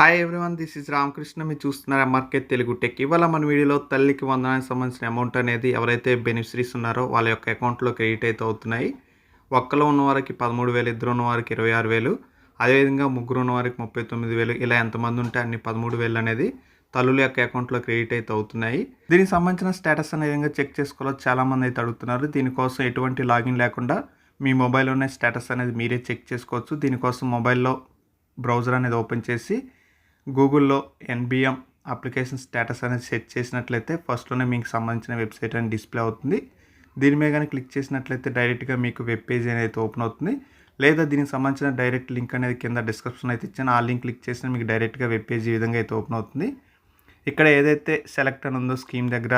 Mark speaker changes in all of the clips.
Speaker 1: Hi everyone this is Ramakrishna మీరు చూస్తున్నారు MRK Telugu tech ఇవాళ మన వీడియోలో తల్లికి వందనానికి సంబంధించిన అమౌంట్ అనేది ఎవరైతే బెనిఫిషరీస్ ఉన్నారో వాళ్ళ యొక్క అకౌంట్లో క్రెడిట్ అయితే అవుతున్నాయి. ఒక్కలో ఉన్న వారికి పదమూడు వేలు ఇద్దరు ఉన్న వారికి ఇరవై ఆరు వేలు అదేవిధంగా ముగ్గురు ఉన్న వారికి ముప్పై తొమ్మిది వేలు ఇలా ఎంతమంది ఉంటే అన్ని పదమూడు వేలు అనేది తల్లుల యొక్క అకౌంట్లో క్రెడిట్ అయితే అవుతున్నాయి. దీనికి సంబంధించిన స్టేటస్ అనే విధంగా చెక్ చేసుకోవాలో చాలామంది అయితే అడుగుతున్నారు. దీనికోసం ఎటువంటి లాగిన్ లేకుండా మీ మొబైల్లోనే స్టేటస్ అనేది మీరే చెక్ చేసుకోవచ్చు. దీనికోసం మొబైల్లో బ్రౌజర్ అనేది ఓపెన్ చేసి గూగుల్లో ఎన్బిఎం అప్లికేషన్ స్టేటస్ అనేది సెట్ చేసినట్లయితే ఫస్ట్లోనే మీకు సంబంధించిన వెబ్సైట్ అనేది డిస్ప్లే అవుతుంది. దీని మీద కానీ క్లిక్ చేసినట్లయితే డైరెక్ట్గా మీకు వెబ్ పేజ్ అనేది ఓపెన్ అవుతుంది. లేదా దీనికి సంబంధించిన డైరెక్ట్ లింక్ అనేది కింద డిస్క్రిప్షన్ అయితే ఇచ్చాను. ఆ లింక్ క్లిక్ చేసిన మీకు డైరెక్ట్గా వెబ్ పేజ్ ఈ విధంగా అయితే ఓపెన్ అవుతుంది. ఇక్కడ ఏదైతే సెలెక్ట్ అని ఉందో స్కీమ్ దగ్గర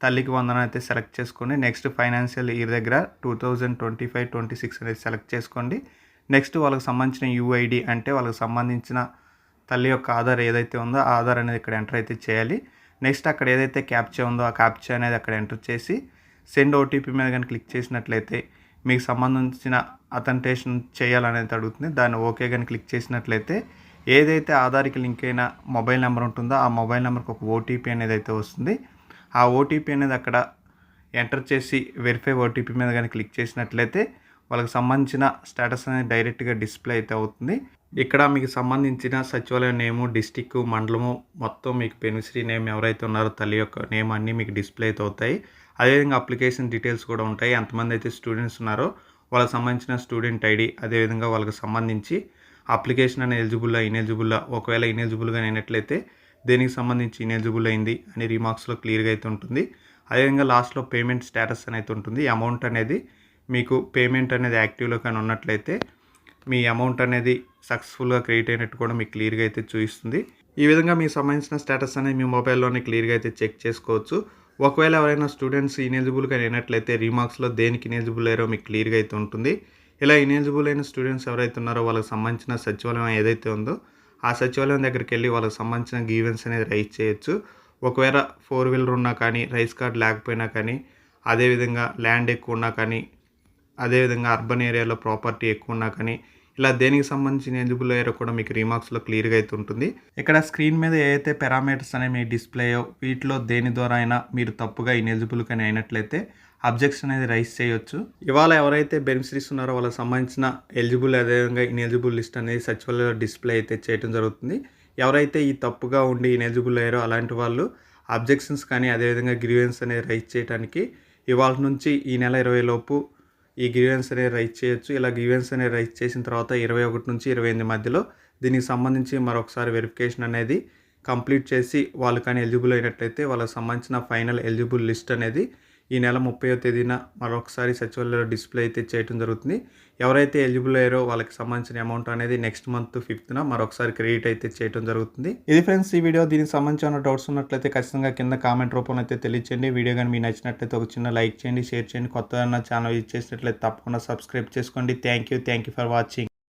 Speaker 1: తల్లికి వందనం అయితే సెలెక్ట్ చేసుకోండి. నెక్స్ట్ ఫైనాన్షియల్ ఇయర్ దగ్గర two thousand twenty five twenty six అనేది సెలెక్ట్ చేసుకోండి. నెక్స్ట్ వాళ్ళకి సంబంధించిన యూఐడి అంటే వాళ్ళకి సంబంధించిన తల్లి యొక్క ఆధార్ ఏదైతే ఉందో ఆ ఆధార్ అనేది ఇక్కడ ఎంటర్ అయితే చేయాలి. నెక్స్ట్ అక్కడ ఏదైతే క్యాప్చా ఉందో ఆ క్యాప్చా అనేది అక్కడ ఎంటర్ చేసి సెండ్ ఓటీపీ మీద కానీ క్లిక్ చేసినట్లయితే మీకు సంబంధించిన అథెంటేషన్ చేయాలనేది అడుగుతుంది. దాన్ని ఓకే కానీ క్లిక్ చేసినట్లయితే ఏదైతే ఆధార్కి లింక్ అయిన మొబైల్ నెంబర్ ఉంటుందో ఆ మొబైల్ నెంబర్కి ఒక ఓటీపీ అనేది అయితే వస్తుంది. ఆ ఓటీపీ అనేది అక్కడ ఎంటర్ చేసి వెరిఫై ఓటీపీ మీద కానీ క్లిక్ చేసినట్లయితే వాళ్ళకి సంబంధించిన స్టేటస్ అనేది డైరెక్ట్గా డిస్ప్లే అయితే అవుతుంది. ఇక్కడ మీకు సంబంధించిన సచివాలయం నేము డిస్టిక్ మండలము మొత్తం మీకు పెనుశ్రీ నేమ్ ఎవరైతే ఉన్నారో తల్లి యొక్క నేమ్ అన్నీ మీకు డిస్ప్లే అయితే అవుతాయి. అదేవిధంగా అప్లికేషన్ డీటెయిల్స్ కూడా ఉంటాయి. ఎంతమంది అయితే స్టూడెంట్స్ ఉన్నారో వాళ్ళకి సంబంధించిన స్టూడెంట్ ఐడి అదేవిధంగా వాళ్ళకి సంబంధించి అప్లికేషన్ అనేది ఎలిజిబుల్లా ఇనెలిజిబుల్లా ఒకవేళ ఇనెలిజిబుల్గా అయినట్లయితే దేనికి సంబంధించి ఇనెలిజిబుల్ అయింది అని రీమార్క్స్లో క్లియర్గా అయితే ఉంటుంది. అదేవిధంగా లాస్ట్లో పేమెంట్ స్టేటస్ అనేది ఉంటుంది. అమౌంట్ అనేది మీకు పేమెంట్ అనేది యాక్టివ్లో కానీ ఉన్నట్లయితే మీ అమౌంట్ అనేది సక్సెస్ఫుల్గా క్రియేట్ అయినట్టు కూడా మీకు క్లియర్గా అయితే చూపిస్తుంది. ఈ విధంగా మీకు సంబంధించిన స్టేటస్ అనేది మీ మొబైల్లోనే క్లియర్గా అయితే చెక్ చేసుకోవచ్చు. ఒకవేళ ఎవరైనా స్టూడెంట్స్ ఇనేజిబుల్గా అయినట్లయితే రీమార్క్స్లో దేనికి ఇనేజిబుల్ అయ్యారో మీకు క్లియర్గా అయితే ఉంటుంది. ఇలా ఇనేజిబుల్ అయిన స్టూడెంట్స్ ఎవరైతే ఉన్నారో వాళ్ళకి సంబంధించిన సచివాలయం ఏదైతే ఉందో ఆ సచివాలయం దగ్గరికి వెళ్ళి వాళ్ళకి సంబంధించిన గీవెన్స్ అనేది రైజ్ చేయొచ్చు. ఒకవేళ ఫోర్ వీలర్ ఉన్నా కానీ రైస్ కార్డ్ లేకపోయినా కానీ అదేవిధంగా ల్యాండ్ ఎక్కువ ఉన్నా కానీ అదేవిధంగా అర్బన్ ఏరియాలో ప్రాపర్టీ ఎక్కువ ఉన్నా కానీ ఇలా దేనికి సంబంధించిన ఎలిజిబుల్ అయ్యారో కూడా మీకు రీమార్క్స్లో క్లియర్గా అయితే ఉంటుంది. ఇక్కడ స్క్రీన్ మీద ఏదైతే పారామీటర్స్ అనేవి మీ డిస్ప్లేయో వీటిలో దేని ద్వారా అయినా మీరు తప్పుగా ఇనెలిజిబుల్ కానీ అయినట్లయితే అబ్జెక్షన్ అనేది రైస్ చేయొచ్చు. ఇవాళ ఎవరైతే బెనిఫిషరీస్ ఉన్నారో వాళ్ళకి సంబంధించిన ఎలిజిబుల్ అదేవిధంగా ఇనెలిజిబుల్ లిస్ట్ అనేది సచివాలయంలో డిస్ప్లే అయితే చేయడం జరుగుతుంది. ఎవరైతే ఈ తప్పుగా ఉండి ఇనెలిజిబుల్ అయ్యారో అలాంటి వాళ్ళు అబ్జెక్షన్స్ కానీ అదేవిధంగా గ్రీవెన్స్ అనేది రైజ్ చేయడానికి ఇవాళ నుంచి ఈ నెల ఇరవై లోపు ఈ గ్రీవెన్స్ అనేది రైజ్ చేయొచ్చు. ఇలా గ్రీవెన్స్ అనేది రైజ్ చేసిన తర్వాత ఇరవై ఒకటి నుంచి ఇరవై ఎనిమిది మధ్యలో దీనికి సంబంధించి మరొకసారి వెరిఫికేషన్ అనేది కంప్లీట్ చేసి వాళ్ళు కానీ ఎలిజిబుల్ అయినట్లయితే వాళ్ళకి సంబంధించిన ఫైనల్ ఎలిజిబుల్ లిస్ట్ అనేది ఈ నెల ముప్పయో తేదీన మరొకసారి సచివాలయంలో డిస్ప్లే అయితే చేయడం జరుగుతుంది. ఎవరైతే ఎలిజిబుల్ అయ్యారో వాళ్ళకి సంబంధించిన అమౌంట్ అనేది నెక్స్ట్ మంత్ ఫిఫ్త్న మరొకసారి క్రెడిట్ అయితే చేయడం జరుగుతుంది. ఇది ఫ్రెండ్స్ ఈ వీడియో దీనికి సంబంధించిన డౌట్స్ ఉన్నట్లయితే ఖచ్చితంగా కింద కామెంట్ రూపంలో అయితే తెలియచేయండి. వీడియో కానీ మీకు నచ్చినట్లయితే ఒక చిన్న లైక్ చేయండి షేర్ చేయండి. కొత్త ఛానల్ యూజ్ చేసినట్లయితే తప్పకుండా సబ్స్క్రైబ్ చేసుకోండి. Thank you thank you for watching.